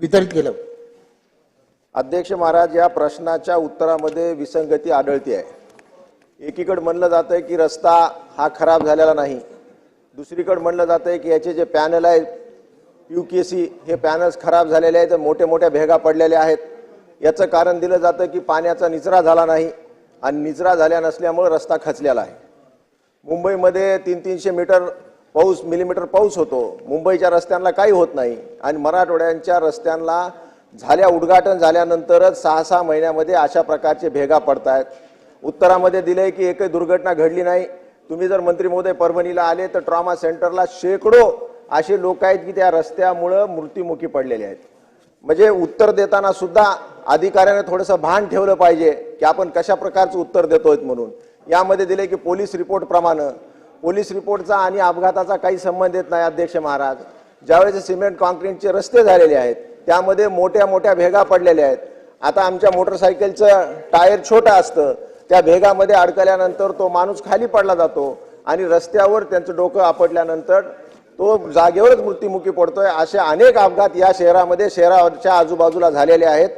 वितरित केलं. अध्यक्ष महाराज या प्रश्नाच्या उत्तरामध्ये विसंगती आढळते आहे. एकीकडे म्हणलं जातं आहे की रस्ता हा खराब झालेला नाही. दुसरीकडे म्हणलं जातं आहे की याचे जे पॅनल आहे यू के सी हे पॅनल्स खराब झालेले आहेत मोठ्या मोठ्या भेगा पडलेल्या आहेत. याचं कारण दिलं जातं की पाण्याचा निचरा झाला नाही आणि निचरा झाल्या नसल्यामुळे रस्ता खचलेला आहे. मुंबईमध्ये तीन तीनशे मीटर पाऊस मिलीमीटर पाऊस होतो. मुंबईच्या रस्त्यांना काही होत नाही. आणि मराठवाड्यांच्या रस्त्यांना झाल्या उद्घाटन झाल्यानंतरच सहा सहा महिन्यामध्ये अशा प्रकारचे भेगा पडत आहेत उत्तरामध्ये दिले की एकही दुर्घटना घडली नाही. तुम्ही जर मंत्री महोदय परभणीला आले तर ट्रॉमा सेंटरला शेकडो असे लोक आहेत की त्या रस्त्यामुळं मृत्युमुखी पडलेले आहेत. म्हणजे उत्तर देताना सुद्धा अधिकाऱ्याने थोडंसं भान ठेवलं पाहिजे की आपण कशा प्रकारचं उत्तर देतोय म्हणून. यामध्ये दिले की पोलीस रिपोर्ट प्रमाणे. पोलीस रिपोर्टचा आणि अपघाताचा काही संबंध येत नाही अध्यक्ष महाराज. ज्यावेळेस सिमेंट कॉन्क्रीटचे रस्ते झालेले आहेत त्यामध्ये मोठ्या मोठ्या भेगा पडलेल्या आहेत. आता आमच्या मोटरसायकलचं टायर छोटं असतं त्या भेगामध्ये अडकल्यानंतर तो माणूस खाली पडला जातो आणि रस्त्यावर त्यांचं डोकं आपटल्यानंतर तो जागेवरच मृत्युमुखी पडतोय असे अनेक अपघात या शहरामध्ये शहराच्या आजूबाजूला झालेले आहेत.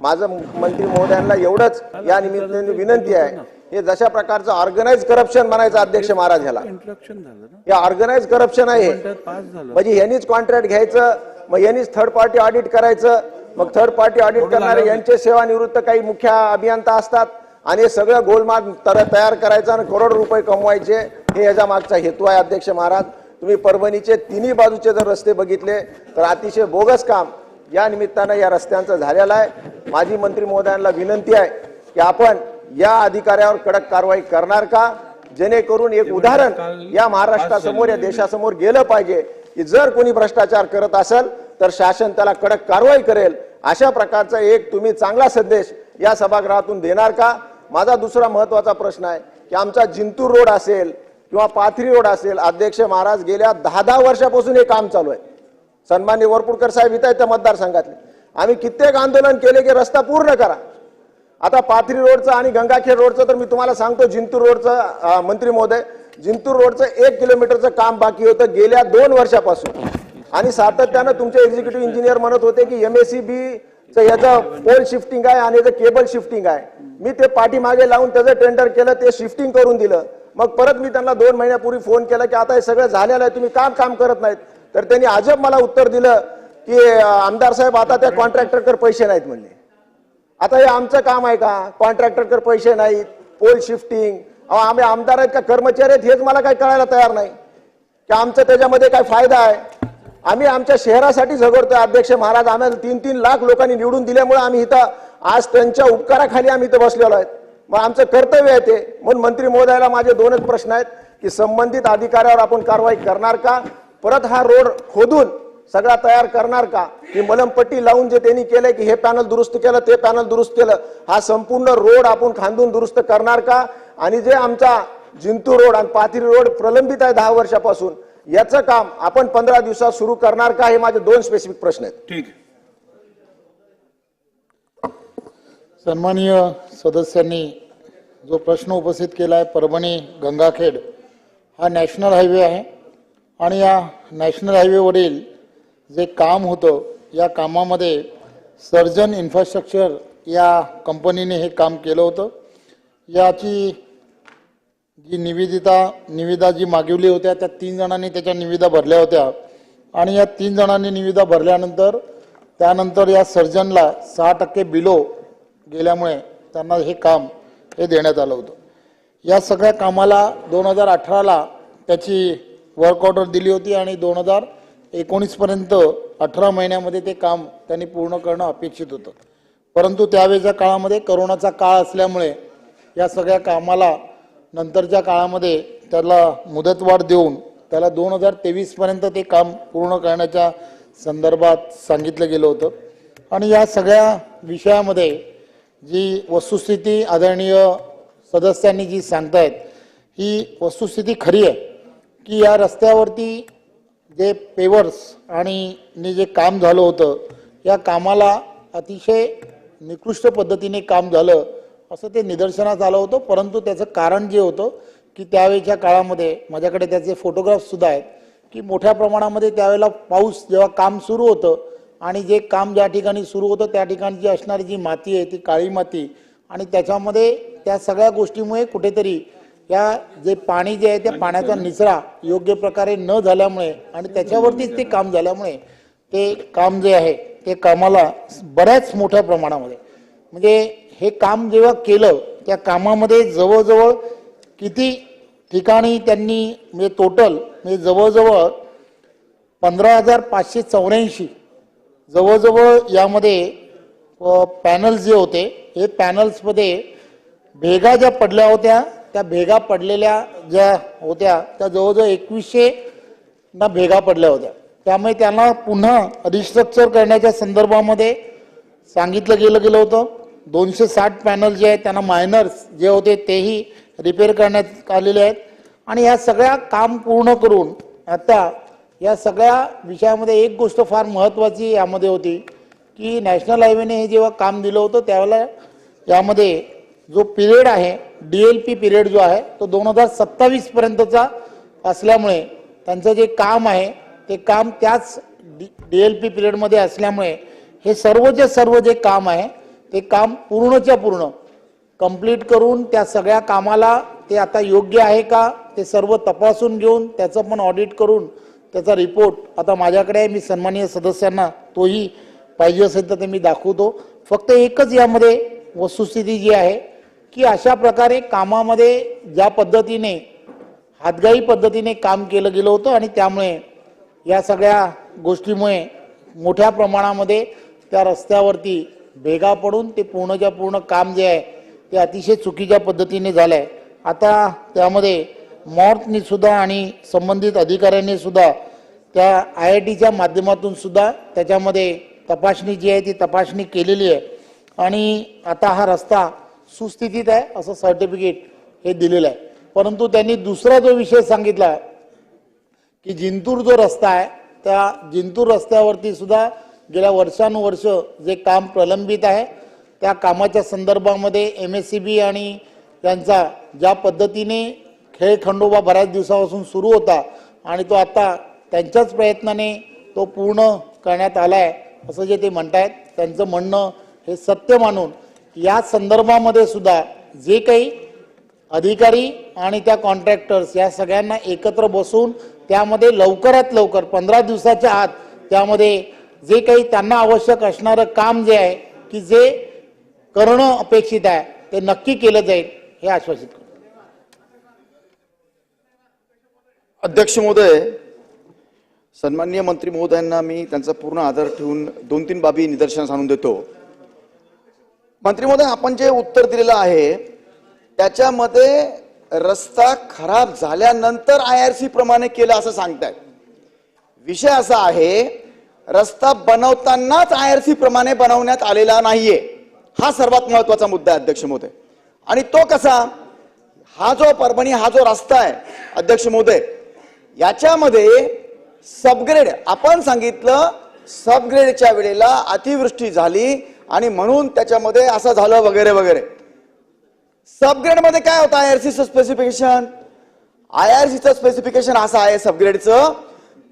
माझं मंत्री महोदयांना एवढंच या निमित्ताने विनंती आहे. हे जशा प्रकारचं ऑर्गनाइज करप्शन म्हणायचं अध्यक्ष महाराज ह्याला. झालं हे ऑर्गनाइज करप्शन आहे हे. म्हणजे यांनीच कॉन्ट्रॅक्ट घ्यायचं मग यांनीच थर्ड पार्टी ऑडिट करायचं मग थर्ड पार्टी ऑडिट करणारे यांचे सेवानिवृत्त काही मुख्य अभियंता असतात आणि हे सगळं गोलमाल तर तयार करायचं आणि करोड रुपये कमवायचे हे याच्या मागचा हेतू आहे अध्यक्ष महाराज. तुम्ही परभणीचे तिन्ही बाजूचे जर रस्ते बघितले तर अतिशय बोगस काम या निमित्तानं या रस्त्यांचं झालेलं आहे. माझी मंत्री महोदयांना विनंती आहे की आपण या अधिकाऱ्यावर कडक कारवाई करणार का? जेणेकरून एक उदाहरण या महाराष्ट्रासमोर या देशासमोर गेलं पाहिजे की जर कोणी भ्रष्टाचार करत असेल तर शासन त्याला कडक कारवाई करेल. अशा प्रकारचा एक तुम्ही चांगला संदेश या सभागृहातून देणार का? माझा दुसरा महत्त्वाचा प्रश्न आहे की आमचा जिंतूर रोड असेल किंवा पाथरी रोड असेल अध्यक्ष महाराज गेल्या दहा दहा वर्षापासून हे काम चालू आहे. सन्मान्य वरपुडकर साहेब इथं आहेत त्या मतदारसंघातले. आम्ही कित्येक आंदोलन केले की रस्ता पूर्ण करा. आता पाथरी रोडचं आणि गंगाखेड रोडचं तर मी तुम्हाला सांगतो जिंतूर रोडचं मंत्री महोदय जिंतूर रोडचं एक किलोमीटरचं काम बाकी होतं गेल्या दोन वर्षापासून. आणि सातत्यानं तुमचे एक्झिक्युटिव्ह इंजिनियर म्हणत होते की एम एस सी बी याचं पोल शिफ्टिंग आहे आणि याचं केबल शिफ्टिंग आहे. मी ते पाठीमागे लावून त्याचं टेंडर केलं ते शिफ्टिंग करून दिलं. मग परत मी त्यांना दोन महिन्यापूर्वी फोन केला की आता हे सगळं झालेलं आहे तुम्ही काम काम करत नाहीत. तर त्यांनी अजब मला उत्तर दिलं की आमदार साहेब आता त्या कॉन्ट्रॅक्टरकडे पैसे नाहीत म्हणले. आता हे आमचं काम आहे का? कॉन्ट्रॅक्टरकडे पैसे नाहीत पोल शिफ्टिंग अहो आम्ही आमदार आहेत का? कर्मचारी आहेत हेच मला काही कळायला तयार नाही. की आमचं त्याच्यामध्ये काय फायदा आहे? आम्ही आमच्या शहरासाठी झगडतो अध्यक्ष महाराज. आम्हाला तीन तीन लाख लोकांनी निवडून दिल्यामुळे आम्ही इथं आज त्यांच्या उपकाराखाली आम्ही इथं बसलेलो आहेत. मग आमचं कर्तव्य आहे ते. म्हणून मंत्री महोदयाला माझे दोनच प्रश्न आहेत की संबंधित अधिकाऱ्यावर आपण कारवाई करणार का? परत हा रोड खोदून सगळा तयार करणार का? ही मलमपट्टी लावून जे त्यांनी केलंय की हे पॅनल दुरुस्त केलं ते पॅनल दुरुस्त केलं. हा संपूर्ण रोड आपण खांदून दुरुस्त करणार का? आणि जे आमचा जिंतूर रोड आणि पाथरी रोड प्रलंबित आहे दहा वर्षापासून याचं काम आपण पंधरा दिवसात सुरू करणार का? हे माझे दोन स्पेसिफिक प्रश्न आहेत. ठीक सन्माननीय सदस्यांनी जो प्रश्न उपस्थित केला आहे परभणी गंगाखेड हा नॅशनल हायवे आहे. आणि या नॅशनल हायवेवरील जे काम होतं या कामामध्ये सर्जन इन्फ्रास्ट्रक्चर या कंपनीने हे काम केलं होतं. याची जी निवेदिता निविदा जी मागवली होत्या त्या तीन जणांनी त्याच्या निविदा भरल्या होत्या. आणि या तीन जणांनी निविदा भरल्यानंतर त्यानंतर या सर्जनला सहा टक्के बिलो गेल्यामुळे त्यांना हे काम हे देण्यात आलं होतं. या सगळ्या कामाला दोन हजार अठराला त्याची वर्क ऑर्डर दिली होती आणि दोन हजार एकोणीसपर्यंत अठरा महिन्यामध्ये ते काम त्यांनी पूर्ण करणं अपेक्षित होतं. परंतु त्यावेळेच्या काळामध्ये करोनाचा काळ असल्यामुळे या सगळ्या कामाला नंतरच्या काळामध्ये त्याला मुदतवाढ देऊन त्याला दोन हजार तेवीसपर्यंत ते काम पूर्ण करण्याच्या संदर्भात सांगितलं गेलं होतं. आणि या सगळ्या विषयामध्ये जी वस्तुस्थिती आदरणीय सदस्यांनी जी सांगतायत ही वस्तुस्थिती खरी आहे की या रस्त्यावरती जे पेवर्स आणि नी जे काम झालं होतं या कामाला अतिशय निकृष्ट पद्धतीने काम झालं असं ते निदर्शनास आलं होतं. परंतु त्याचं कारण जे होतं की त्यावेळेच्या काळामध्ये माझ्याकडे त्याचे फोटोग्राफ्ससुद्धा आहेत की मोठ्या प्रमाणामध्ये त्यावेळेला पाऊस जेव्हा काम सुरू होतं आणि जे काम ज्या ठिकाणी सुरू होतं त्या ठिकाणची असणारी जी माती आहे ती काळी माती आणि त्याच्यामध्ये त्या सगळ्या गोष्टीमुळे कुठेतरी या जे पाणी जे आहे त्या पाण्याचा निचरा योग्य प्रकारे न झाल्यामुळे आणि त्याच्यावरतीच ते काम झाल्यामुळे ते काम जे आहे ते कामाला बऱ्याच मोठ्या प्रमाणामध्ये. म्हणजे हे काम जेव्हा केलं त्या कामामध्ये जवळजवळ किती ठिकाणी त्यांनी म्हणजे टोटल म्हणजे जवळजवळ पंधरा हजार पाचशे चौऱ्याऐंशी जवळजवळ यामध्ये पॅनल्स जे होते हे पॅनल्समध्ये भेगा ज्या पडल्या होत्या त्या भेगा पडलेल्या ज्या होत्या त्या जवळजवळ एकवीसशे ना भेगा पडल्या होत्या. त्यामुळे त्यांना पुन्हा रिस्ट्रक्चर करण्याच्या संदर्भामध्ये सांगितलं गेलं गेलं होतं. दोनशे साठ पॅनल जे आहेत त्यांना मायनर्स जे होते तेही रिपेअर करण्यात आलेले आहेत. आणि या सगळ्या काम पूर्ण करून आता या सगळ्या विषयामध्ये एक गोष्ट फार महत्त्वाची यामध्ये होती की नॅशनल हायवेने हे जेव्हा काम दिलं होतं त्यावेळेला यामध्ये जो पिरियड आहे डी एल पी पिरियड जो आहे तो दोन हजार सत्तावीसपर्यंतचा असल्यामुळे त्यांचं जे काम आहे ते काम त्याच डी डी एल पी पिरियडमध्ये असल्यामुळे हे सर्वचे सर्व जे काम आहे ते काम पूर्णच्या पूर्ण. कंप्लीट करून त्या सगळ्या कामाला ते आता योग्य आहे का ते सर्व तपासून घेऊन त्याचं पण ऑडिट करून त्याचा रिपोर्ट आता माझ्याकडे आहे मी सन्माननीय सदस्यांना तोही पाहिजे असेल तर ते मी दाखवतो. फक्त एकच यामध्ये वस्तुस्थिती जी आहे की अशा प्रकारे कामामध्ये ज्या पद्धतीने हातगाई पद्धतीने काम केलं गेलं होतं आणि त्यामुळे या सगळ्या गोष्टीमुळे मोठ्या प्रमाणामध्ये त्या रस्त्यावरती भेगा पडून ते पूर्णच्या पूर्ण काम जे आहे ते अतिशय चुकीच्या पद्धतीने झालं आहे आता त्यामध्ये मॉर्तनी सुद्धा आणि संबंधित अधिकाऱ्यांनी सुद्धा त्या आय आय टीच्या माध्यमातून सुद्धा त्याच्यामध्ये तपासणी जी आहे ती तपासणी केलेली आहे. आणि आता हा रस्ता सुस्थितीत आहे असं सर्टिफिकेट हे दिलेलं आहे. परंतु त्यांनी दुसरा जो विषय सांगितला की जिंतूर जो रस्ता आहे त्या जिंतूर रस्त्यावरती सुद्धा गेल्या वर्षानुवर्ष जे काम प्रलंबित आहे त्या कामाच्या संदर्भामध्ये एम एस सी बी आणि त्यांचा ज्या पद्धतीने खेळ खंडोबा बऱ्याच दिवसापासून सुरू होता आणि तो आता त्यांच्याच प्रयत्नाने तो पूर्ण करण्यात आला आहे असं जे ते म्हणत आहेत त्यांचं म्हणणं हे सत्य मानून या संदर्भामध्ये सुद्धा जे काही अधिकारी आणि त्या कॉन्ट्रॅक्टर्स या सगळ्यांना एकत्र बसून त्यामध्ये लवकरात लवकर पंधरा दिवसाच्या आत त्यामध्ये जे काही त्यांना आवश्यक असणारं काम जे आहे की जे करणं अपेक्षित आहे ते नक्की केलं जाईल हे आश्वासित करतो. अध्यक्ष महोदय सन्माननीय मंत्री महोदयांना मी त्यांचा पूर्ण आदर ठेवून दोन तीन बाबी निदर्शनास आणून देतो. मंत्री महोदय आपण जे उत्तर दिलेलं आहे त्याच्यामध्ये रस्ता खराब झाल्यानंतर आय आर सी प्रमाणे केलं असं सांगतायत. विषय असा आहे रस्ता बनवतानाच आय आर सी प्रमाणे बनवण्यात आलेला नाहीये. हा सर्वात महत्त्वाचा मुद्दा आहे अध्यक्ष महोदय. आणि तो कसा हा जो परभणी हा जो रस्ता आहे अध्यक्ष महोदय याच्यामध्ये सबग्रेड आपण सांगितलं सबग्रेडच्या वेळेला अतिवृष्टी झाली आणि म्हणून त्याच्यामध्ये असं झालं वगैरे वगैरे. सबग्रेडमध्ये काय होतं? आय आर सीचं स्पेसिफिकेशन आय आर सीचं स्पेसिफिकेशन असं आहे सबग्रेडचं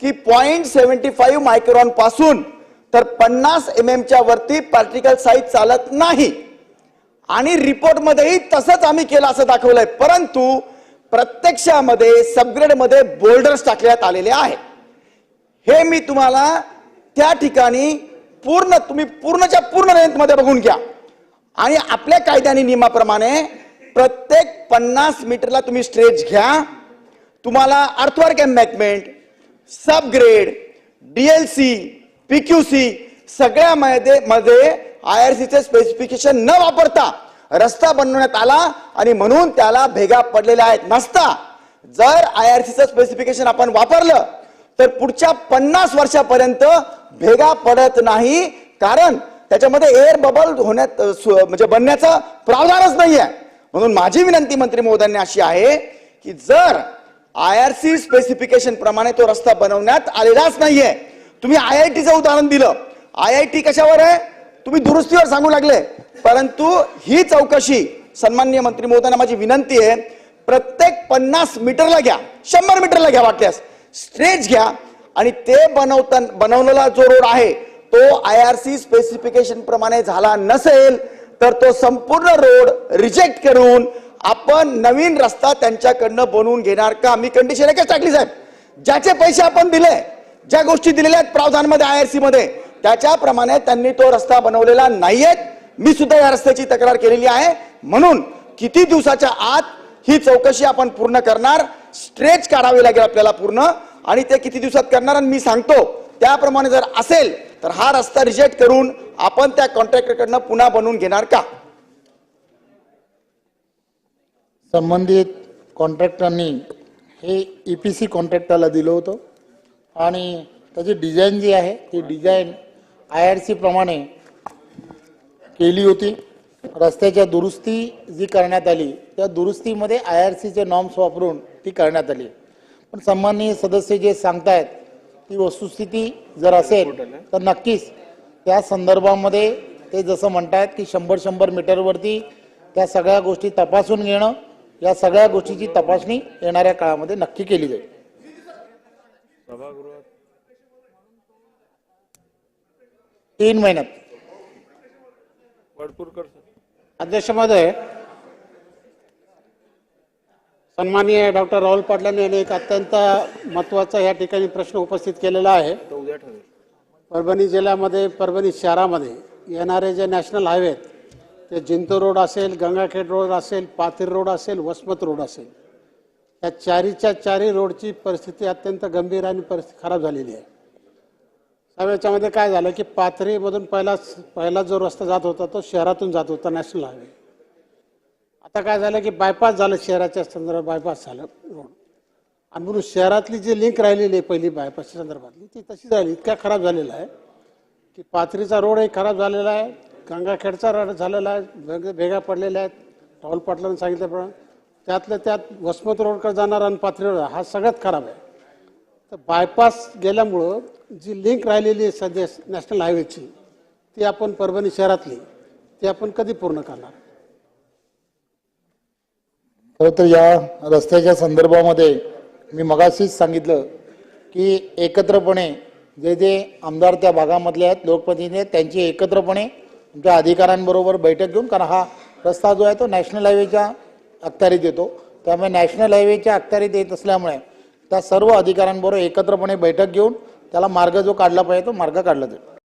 की पॉईंट सेव्हन्टी फाईव्ह मायक्रॉनपासून तर पन्नास एम एमच्या वरती पार्टिकल साईज चालत नाही. आणि रिपोर्टमध्येही तसंच आम्ही केलं असं दाखवलंय. परंतु प्रत्यक्षामध्ये सबग्रेडमध्ये बोल्डर्स टाकण्यात आलेले आहेत हे मी तुम्हाला त्या ठिकाणी पूर्ण तुम्ही पूर्णच्या पूर्ण रेंजमध्ये बघून घ्या. आणि आपल्या कायद्या आणि नियमाप्रमाणे प्रत्येक पन्नास मीटरला तुम्ही स्ट्रेच घ्या. तुम्हाला earthwork embankment subgrade DLC PQC सगळ्यामध्ये मध्ये आय आर सीचे स्पेसिफिकेशन न वापरता रस्ता बनवण्यात आला आणि म्हणून त्याला भेगा पडलेल्या आहेत. नसता जर आय आर सीचं स्पेसिफिकेशन आपण वापरलं तर पुढच्या पन्नास वर्षापर्यंत भेगा पडत नाही. कारण त्याच्यामध्ये एअर बबल होण्यात म्हणजे बनण्याचं प्रावधानच नाहीये. म्हणून माझी विनंती मंत्री महोदयांनी अशी आहे की जर आय आर सी स्पेसिफिकेशन प्रमाणे तो रस्ता बनवण्यात आलेलाच नाहीये. तुम्ही आय आय टीचं उदाहरण दिलं. आय आय टी कशावर आहे? तुम्ही दुरुस्तीवर सांगू लागले. परंतु ही चौकशी सन्माननीय मंत्री महोदयांना माझी विनंती आहे प्रत्येक पन्नास मीटरला घ्या. शंभर मीटरला घ्या वाटल्यास. स्ट्रेच घ्या. आणि ते बनवता बनवलेला जो रोड आहे तो आय आर सी स्पेसिफिकेशन प्रमाणे झाला नसेल तर तो संपूर्ण रोड रिजेक्ट करून आपण नवीन रस्ता त्यांच्याकडनं बनवून घेणार का? मी कंडिशन एकच टाकली साहेब. ज्याचे पैसे आपण दिले ज्या गोष्टी दिलेल्या आहेत प्रावधानमध्ये आय आर सी मध्ये त्याच्याप्रमाणे त्यांनी तो रस्ता बनवलेला नाहीयेत. मी सुद्धा या रस्त्याची तक्रार केलेली आहे. म्हणून किती दिवसाच्या आत ही चौकशी आपण पूर्ण करणार? स्ट्रेच काढावी लागेल आपल्याला पूर्ण. आणि ते किती दिवसात करणार आणि मी सांगतो. त्याप्रमाणे जर असेल तर हा रस्ता रिजेक्ट करून आपण त्या कॉन्ट्रॅक्टरकडनं पुन्हा बनवून घेणार का? संबंधित कॉन्ट्रॅक्टरनी हे ई पी सी कॉन्ट्रॅक्टरला दिलं होतं. आणि त्याची डिझाईन जी आहे ती डिझाईन आय आर सी प्रमाणे केली होती. रस्त्याच्या दुरुस्ती जी करण्यात आली त्या दुरुस्तीमध्ये आय आर सीचे नॉर्म्स वापरून ती करण्यात आली. पण सन्माननीय सदस्य जे सांगतायत ती वस्तुस्थिती जर असेल तर नक्कीच त्या संदर्भामध्ये ते जसं म्हणतायत की शंभर शंभर मीटरवरती त्या सगळ्या गोष्टी तपासून घेणं या सगळ्या गोष्टीची तपासणी येणाऱ्या काळामध्ये नक्की केली जाईल. तीन महिन्यात. अध्यक्ष महोदय सन्माननीय डॉक्टर राहुल पाटलांनी यांनी एक अत्यंत महत्त्वाचा या ठिकाणी प्रश्न उपस्थित केलेला आहे. परभणी जिल्ह्यामध्ये परभणी शहरामध्ये येणारे जे नॅशनल हायवे आहेत ते जिंतूर रोड असेल गंगाखेड रोड असेल पाथरी रोड असेल वसमत रोड असेल या चारीच्या चारी रोडची परिस्थिती अत्यंत गंभीर आणि परिस्थिती खराब झालेली आहे. साहेब याच्यामध्ये काय झालं की पाथरीमधून पहिला पहिला जो रस्ता जात होता तो शहरातून जात होता नॅशनल हायवे. आता काय झालं की बायपास झालं शहराच्या संदर्भात बायपास झालं रोड आणि म्हणून शहरातली जी लिंक राहिलेली आहे पहिली बायपासच्या संदर्भातली ती तशी राहिली इतक्या खराब झालेला आहे की पाथरीचा रोडही खराब झालेला आहे गंगाखेडचा रोड झालेला आहे भेगा पडलेल्या आहेत. टॉल पाटलांनी सांगितल्याप्रमाणे त्यातल्या त्यात वसमत रोडकडे जाणार आणि पाथरी रोड हा सगळ्यात खराब आहे. तर बायपास गेल्यामुळं जी लिंक राहिलेली आहे सध्या नॅशनल हायवेची ती आपण परभणी शहरातली ती आपण कधी पूर्ण करणार? खरं तर या रस्त्याच्या संदर्भामध्ये मी मगाशीच सांगितलं की एकत्रपणे जे जे आमदार त्या भागामधले आहेत लोकप्रतिनिधी आहेत त्यांची एकत्रपणे आमच्या अधिकाऱ्यांबरोबर बैठक घेऊन कारण हा रस्ता जो आहे तो नॅशनल हायवेच्या अखत्यारीत येतो. त्यामुळे नॅशनल हायवेच्या अखत्यारीत येत असल्यामुळे त्या सर्व अधिकाऱ्यांबरोबर एकत्रपणे बैठक घेऊन त्याला मार्ग जो काढला पाहिजे तो मार्ग काढला जाईल.